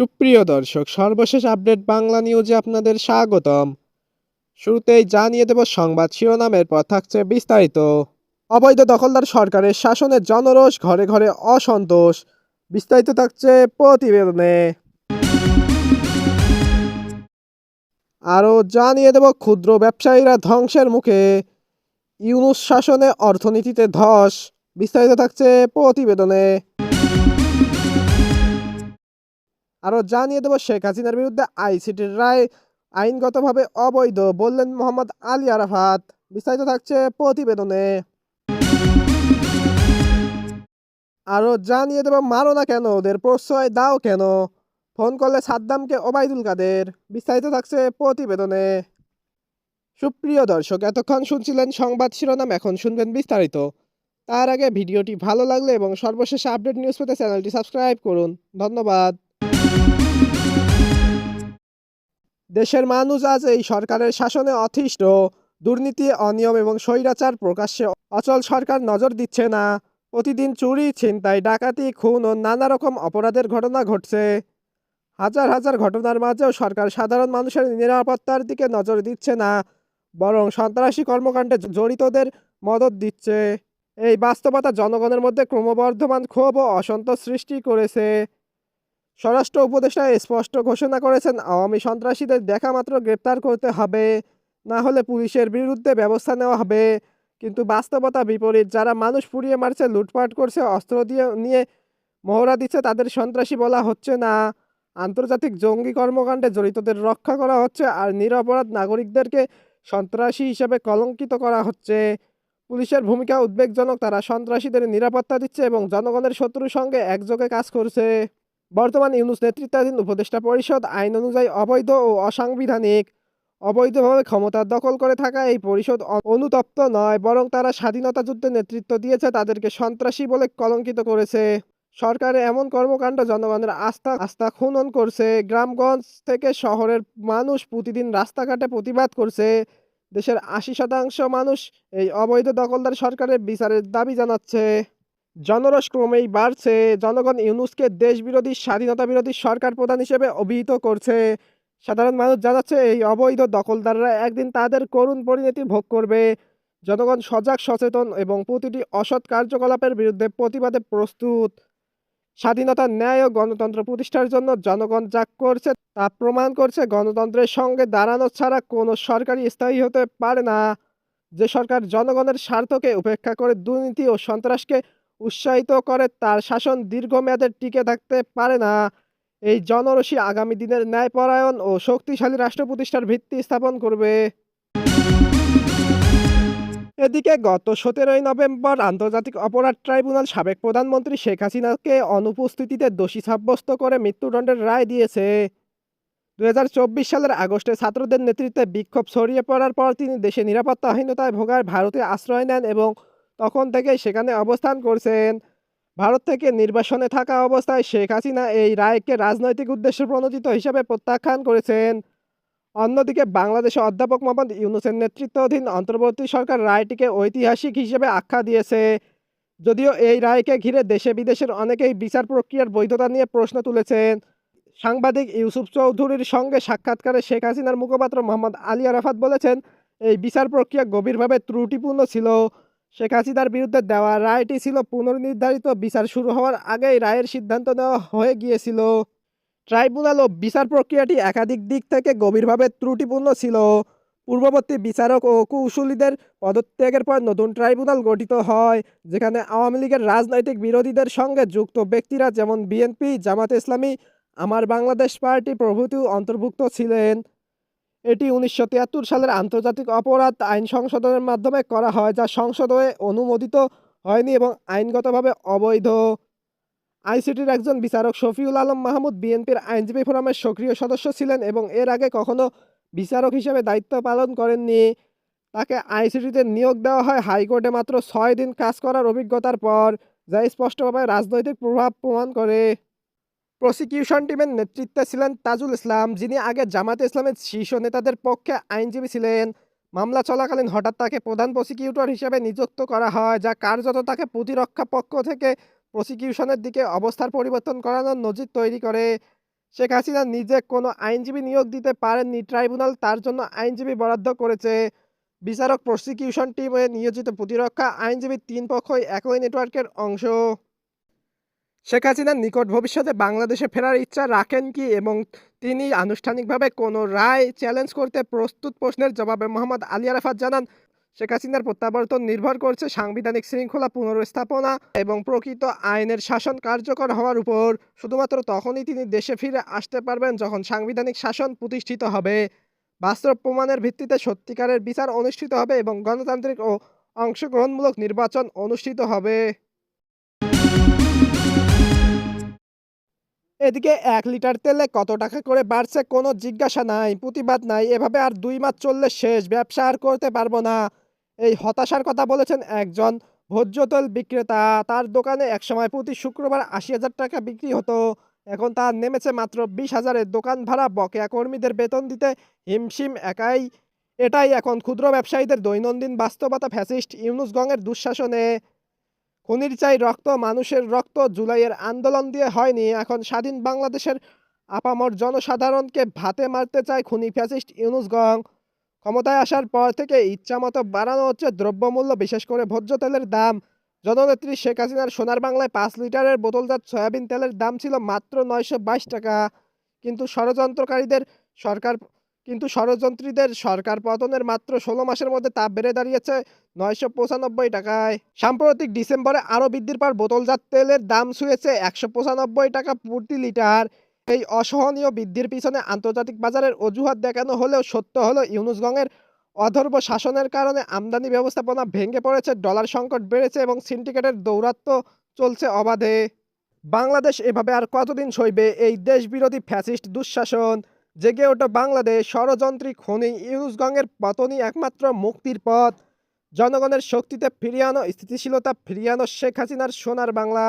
সুপ্রিয় দর্শক, সর্বশেষ আপডেট বাংলা নিউজে আপনাদের স্বাগতম। শুরুতেই জানিয়ে দেব সংবাদ শিরোনামের পর থাকছে বিস্তারিত। অবৈধ দখলদার সরকারের শাসনে জনরোষ, ঘরে ঘরে অসন্তোষ। বিস্তারিত থাকছে প্রতিবেদনে। আরও জানিয়ে দেব, ক্ষুদ্র ব্যবসায়ীরা ধ্বংসের মুখে। ইউনুস শাসনে অর্থনীতিতে ধস। বিস্তারিত থাকছে প্রতিবেদনে। আরও জানিয়ে দেব শেখ হাসিনার বিরুদ্ধে আইসিটির রায়। আইনগতভাবে অবৈধ বললেন মোহাম্মদ আলী আরাফাত। বিস্তারিত থাকছে প্রতিবেদনে। আরও জানিয়ে দেব, মারো না কেন? ওদের প্রশ্রয় দাও কেন? ফোন করলে সাদ্দামকে ওবায়দুল কাদের। বিস্তারিত থাকছে প্রতিবেদনে। সুপ্রিয় দর্শক, এতক্ষণ শুনছিলেন সংবাদ শিরোনাম, এখন শুনবেন বিস্তারিত। তার আগে ভিডিওটি ভালো লাগলে এবং সর্বশেষ আপডেট নিউজ পেতে চ্যানেলটি সাবস্ক্রাইব করুন। ধন্যবাদ। দেশের মানুষ আজ এই সরকারের শাসনে অতিষ্ঠ, দুর্নীতি, অনিয়ম এবং স্বৈরাচার প্রকাশ্যে অচল সরকার নজর দিচ্ছে না। প্রতিদিন চুরি, ছিনতাই, ডাকাতি, খুন ও নানা রকম অপরাধের ঘটনা ঘটছে। হাজার হাজার ঘটনার মাঝেও সরকার সাধারণ মানুষের নিরাপত্তার দিকে নজর দিচ্ছে না, বরং সন্ত্রাসী কর্মকাণ্ডে জড়িতদের মদত দিচ্ছে। এই বাস্তবতা জনগণের মধ্যে ক্রমবর্ধমান ক্ষোভ ও অসন্তোষ সৃষ্টি করেছে। স্বরাষ্ট্র উপদেষ্টা স্পষ্ট ঘোষণা করেছেন, আওয়ামী সন্ত্রাসীদের দেখা মাত্র গ্রেপ্তার করতে হবে, না হলে পুলিশের বিরুদ্ধে ব্যবস্থা নেওয়া হবে। কিন্তু বাস্তবতা বিপরীত, যারা মানুষ পুড়িয়ে মারছে, লুটপাট করছে, অস্ত্র দিয়ে নিয়ে মহড়া দিচ্ছে, তাদের সন্ত্রাসী বলা হচ্ছে না। আন্তর্জাতিক জঙ্গি কর্মকাণ্ডে জড়িতদের রক্ষা করা হচ্ছে আর নিরপরাধ নাগরিকদেরকে সন্ত্রাসী হিসেবে কলঙ্কিত করা হচ্ছে। পুলিশের ভূমিকা উদ্বেগজনক, তারা সন্ত্রাসীদের নিরাপত্তা দিচ্ছে এবং জনগণের শত্রুর সঙ্গে একযোগে কাজ করছে। বর্তমান ইউনুস নেতৃত্বাধীন উপদেষ্টা পরিষদ আইন অনুযায়ী অবৈধ ও অসাংবিধানিক, অবৈধভাবে ক্ষমতা দখল করে থাকা এই পরিষদ অনুতপ্ত নয়, বরং তারা স্বাধীনতা যুদ্ধে নেতৃত্ব দিয়েছে, তাদেরকে সন্ত্রাসী বলে কলঙ্কিত করেছে। সরকারের এমন কর্মকাণ্ড জনগণের আস্থা আস্থা খুনন করছে। গ্রামগঞ্জ থেকে শহরের মানুষ প্রতিদিন রাস্তাঘাটে প্রতিবাদ করছে। দেশের আশি শতাংশ মানুষ এই অবৈধ দখলদার সরকারের বিচারের দাবি জানাচ্ছে। জনরস ক্রমেই বাড়ছে। জনগণ ইউনুসকে দেশবিরোধী স্বাধীনতা বিরোধী সরকার প্রধান হিসেবে অভিহিত করছে। সাধারণ মানুষ জানাচ্ছে, এই অবৈধ দখলদাররা একদিন তাদের করুণ পরিণতি ভোগ করবে। জনগণ সজাগ, সচেতন এবং প্রতিটি অসৎ কার্যকলাপের বিরুদ্ধে প্রতিবাদে প্রস্তুত। স্বাধীনতা, ন্যায় ও গণতন্ত্র প্রতিষ্ঠার জন্য জনগণ যা করছে তা প্রমাণ করছে, গণতন্ত্রের সঙ্গে দাঁড়ানো ছাড়া কোনো সরকারই স্থায়ী হতে পারে না। যে সরকার জনগণের স্বার্থকে উপেক্ষা করে দুর্নীতি ও সন্ত্রাসকে উৎসাহিত করে, তার শাসন দীর্ঘমেয়াদে টিকে থাকতে পারে না। এই জনরসী আগামী দিনের ন্যায়পরায়ণ ও শক্তিশালী রাষ্ট্র প্রতিষ্ঠার ভিত্তি স্থাপন করবে। এদিকে গত সতেরোই নভেম্বর আন্তর্জাতিক অপরাধ ট্রাইব্যুনাল সাবেক প্রধানমন্ত্রী শেখ হাসিনাকে অনুপস্থিতিতে দোষী সাব্যস্ত করে মৃত্যুদণ্ডের রায় দিয়েছে। দু হাজার চব্বিশ সালের আগস্টে ছাত্রদের নেতৃত্বে বিক্ষোভ ছড়িয়ে পড়ার পর তিনি দেশে নিরাপত্তাহীনতায় ভোগায় ভারতে আশ্রয় নেন এবং তখন থেকেই সেখানে অবস্থান করছেন। ভারত থেকে নির্বাসনে থাকা অবস্থায় শেখ হাসিনা এই রায়কে রাজনৈতিক উদ্দেশ্যে প্রণোদিত হিসেবে প্রত্যাখ্যান করেছেন। অন্যদিকে বাংলাদেশে অধ্যাপক মোহাম্মদ ইউনুসের নেতৃত্বাধীন অন্তর্বর্তী সরকার রায়টিকে ঐতিহাসিক হিসেবে আখ্যা দিয়েছে। যদিও এই রায়কে ঘিরে দেশে বিদেশের অনেকেই বিচার প্রক্রিয়ার বৈধতা নিয়ে প্রশ্ন তুলেছেন। সাংবাদিক ইউসুফ চৌধুরীর সঙ্গে সাক্ষাৎকারে শেখ হাসিনার মুখপাত্র মোহাম্মদ আলী আরাফাত বলেছেন, এই বিচার প্রক্রিয়া গভীরভাবে ত্রুটিপূর্ণ ছিল। শেখ হাসিনার বিরুদ্ধে দেওয়া রায়টি ছিল পুনর্নির্ধারিত বিচার শুরু হওয়ার আগেই রায়ের সিদ্ধান্ত নেওয়া হয়ে গিয়েছিল। ট্রাইব্যুনাল ও বিচার প্রক্রিয়াটি একাধিক দিক থেকে গভীরভাবে ত্রুটিপূর্ণ ছিল। পূর্ববর্তী বিচারক ও কৌশলীদের পদত্যাগের পর নতুন ট্রাইব্যুনাল গঠিত হয়, যেখানে আওয়ামী লীগের রাজনৈতিক বিরোধীদের সঙ্গে যুক্ত ব্যক্তিরা যেমন বিএনপি, জামাত ইসলামী, আমার বাংলাদেশ পার্টি প্রভৃতি অন্তর্ভুক্ত ছিলেন। এটি উনিশশো তিয়াত্তর সালের আন্তর্জাতিক অপরাধ আইন সংশোধনের মাধ্যমে করা হয়, যা সংসদে অনুমোদিত হয়নি এবং আইনগতভাবে অবৈধ। আইসিটির একজন বিচারক শফিউল আলম মাহমুদ বিএনপির আইনজীবী ফোরামের সক্রিয় সদস্য ছিলেন এবং এর আগে কখনো বিচারক হিসেবে দায়িত্ব পালন করেননি। তাকে আইসিটিতে নিয়োগ দেওয়া হয় হাইকোর্টে মাত্র ছয় দিন কাজ করার অভিজ্ঞতার পর, যা স্পষ্টভাবে রাজনৈতিক প্রভাব প্রমাণ করে। প্রসিকিউশন টিমের নেতৃত্বে ছিলেন তাজুল ইসলাম, যিনি আগে জামাতে ইসলামের শীর্ষ নেতাদের পক্ষে আইনজীবী ছিলেন। মামলা চলাকালীন হঠাৎ তাকে প্রধান প্রসিকিউটর হিসেবে নিযুক্ত করা হয়, যা কার্যত তাকে প্রতিরক্ষা পক্ষ থেকে প্রসিকিউশনের দিকে অবস্থার পরিবর্তন করানোর নজির তৈরি করে। শেখ হাসিনা নিজে কোনো আইনজীবী নিয়োগ দিতে পারেননি, ট্রাইব্যুনাল তার জন্য আইনজীবী বরাদ্দ করেছে। বিচারক প্রসিকিউশন টিমে নিয়োজিত প্রতিরক্ষা আইনজীবী তিন পক্ষই একই নেটওয়ার্কের অংশ। শেখ হাসিনার নিকট ভবিষ্যতে বাংলাদেশে ফেরার ইচ্ছা রাখেন কি এবং তিনি আনুষ্ঠানিকভাবে কোনো রায় চ্যালেঞ্জ করতে প্রস্তুত প্রশ্নের জবাবে মোহাম্মদ আলী আরাফাত জানান, শেখ হাসিনার প্রত্যাবর্তন নির্ভর করছে সাংবিধানিক শৃঙ্খলা পুনর্স্থাপনা এবং প্রকৃত আইনের শাসন কার্যকর হওয়ার উপর। শুধুমাত্র তখনই তিনি দেশে ফিরে আসতে পারবেন যখন সাংবিধানিক শাসন প্রতিষ্ঠিত হবে। বাস্তব প্রমাণের ভিত্তিতে সত্যিকারের বিচার অনুষ্ঠিত হবে এবং গণতান্ত্রিক ও অংশগ্রহণমূলক নির্বাচন অনুষ্ঠিত হবে। এদিকে এক লিটার তেলে কত টাকা করে বাড়ছে কোনো জিজ্ঞাসা নাই, প্রতিবাদ নাই, এভাবে আর দুই মাস চললে শেষ, ব্যবসা আর করতে পারব না। এই হতাশার কথা বলেছেন একজন ভোজ্য তেল বিক্রেতা, তার দোকানে একসময় প্রতি শুক্রবার আশি হাজার টাকা বিক্রি হতো, এখন তার নেমেছে মাত্র বিশ হাজারের দোকান ভাড়া, বকেয়া কর্মীদের বেতন দিতে হিমশিম একাই। এটাই এখন ক্ষুদ্র ব্যবসায়ীদের দৈনন্দিন বাস্তবতা, ফ্যাসিস্ট ইউনুসগংয়ের দুঃশাসনে। খুনির চাই রক্ত মানুষের রক্ত জুলাইয়ের আন্দোলন দিয়ে হয়নি। এখন স্বাধীন বাংলাদেশের আপামর জনসাধারণকে ভাতে মারতে চায় খুনি ফ্যাসিস্ট ইউনুসগং ক্ষমতায় আসার পর থেকে ইচ্ছামতো বাড়ানো হচ্ছে দ্রব্যমূল্য, বিশেষ করে ভোজ্য তেলের দাম। জননেত্রী শেখ হাসিনার সোনার বাংলায় পাঁচ লিটারের বোতলজাত সয়াবিন তেলের দাম ছিল মাত্র নয়শো বাইশ টাকা। কিন্তু ষড়যন্ত্রকারীদের সরকার কিন্তু ষড়যন্ত্রীদের সরকার পতনের মাত্র ষোলো মাসের মধ্যে তা বেড়ে দাঁড়িয়েছে নয়শো পঁচানব্বই টাকায়। সাম্প্রতিক ডিসেম্বরে আরও বৃদ্ধির পর বোতলজাত তেলের দাম ছুঁয়েছে একশো পঁচানব্বই টাকা প্রতি লিটার। এই অসহনীয় বৃদ্ধির পিছনে আন্তর্জাতিক বাজারের অজুহাত দেখানো হলেও সত্য হলো ইউনুসগংয়ের অধর্ব শাসনের কারণে আমদানি ব্যবস্থাপনা ভেঙে পড়েছে, ডলার সংকট বেড়েছে এবং সিন্ডিকেটের দৌরাত্ম্য চলছে অবাধে। বাংলাদেশ এভাবে আর কতদিন সইবে? এই দেশবিরোধী ফ্যাসিস্ট দুঃশাসন। জেগে ওঠে বাংলাদেশ ষড়যন্ত্রী খনি। ইউজগঙ্গের পতনই একমাত্র মুক্তির পথ। জনগণের শক্তিতে ফিরিয়ানো স্থিতিশীলতা ফিরিয়ানো শেখ হাসিনার সোনার বাংলা।